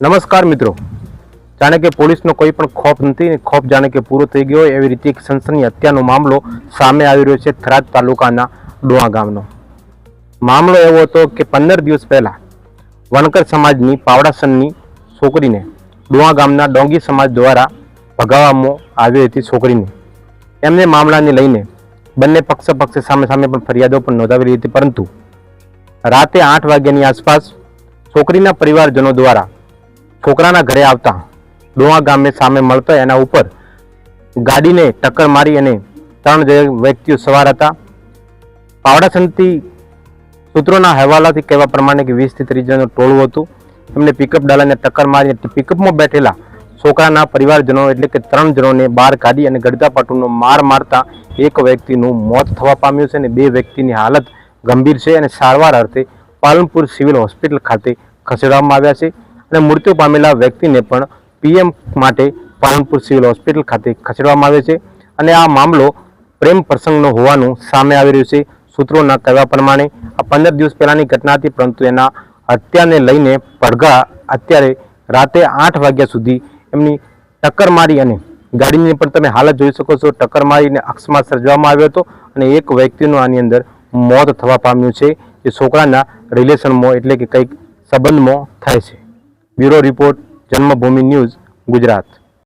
નમસ્કાર મિત્રો. જાણે કે પોલીસનો કોઈ પણ ખોફ નથી ખોફ જાણે કે પૂરો થઈ ગયો એવી રીતે એક સંસદની હત્યાનો મામલો સામે આવી રહ્યો છે થરાદ તાલુકાના ડોઆ ગામનો. મામલો એવો હતો કે પંદર દિવસ પહેલા વણકર સમાજની પાવડાસનની છોકરીને ડોવા ગામના ડોંગી સમાજ દ્વારા ભગાવવામાં આવી હતી છોકરીને. એમને મામલાને લઈને બંને પક્ષ પક્ષે સામે સામે પણ ફરિયાદો પણ નોંધાવેલી હતી પરંતુ રાતે આઠ વાગ્યાની આસપાસ છોકરીના પરિવારજનો દ્વારા છોકરાના ઘરે આવતા ડોવા ગામે સામે મળતા એના ઉપર ગાડીને ટક્કર મારી અને ત્રણ વ્યક્તિઓ સવાર હતા. પાવડાસનથી સૂત્રોના હવાલાથી કહેવા પ્રમાણે કે વીસથી ત્રીસ જણનું ટોળું હતું. એમને પિકઅપ ડાલાને ટક્કર મારી પિકઅપમાં બેઠેલા છોકરાના પરિવારજનો એટલે કે ત્રણ જણોને બહાર કાઢી અને ગડદાપાટુનો માર મારતા એક વ્યક્તિનું મોત થવા પામ્યું છે અને બે વ્યક્તિની હાલત ગંભીર છે અને સારવાર અર્થે પાલનપુર સિવિલ હોસ્પિટલ ખાતે ખસેડવામાં આવ્યા છે. અને મૃત્યુ પામેલા વ્યક્તિને પણ પીએમ માટે પાલનપુર સિવિલ હોસ્પિટલ ખાતે ખસેડવામાં આવે છે. અને આ મામલો પ્રેમ પ્રસંગનો હોવાનું સામે આવી રહ્યું છે. સૂત્રોના કહેવા પ્રમાણે, આ પંદર દિવસ પહેલાંની ઘટના હતી, પરંતુ એના હત્યાને લઈને પડઘા અત્યારે રાતે આઠ વાગ્યા સુધી એમની ટક્કર મારી અને ગાડીની પણ તમે હાલત જોઈ શકો છો. ટક્કર મારીને અકસ્માત સર્જવામાં આવ્યો હતો અને એક વ્યક્તિનું આની અંદર મોત થવા પામ્યું છે. જે છોકરાના રિલેશનમાં એટલે કે કંઈક સંબંધમાં થાય છે. Bureau report Janmabhoomi news Gujarat.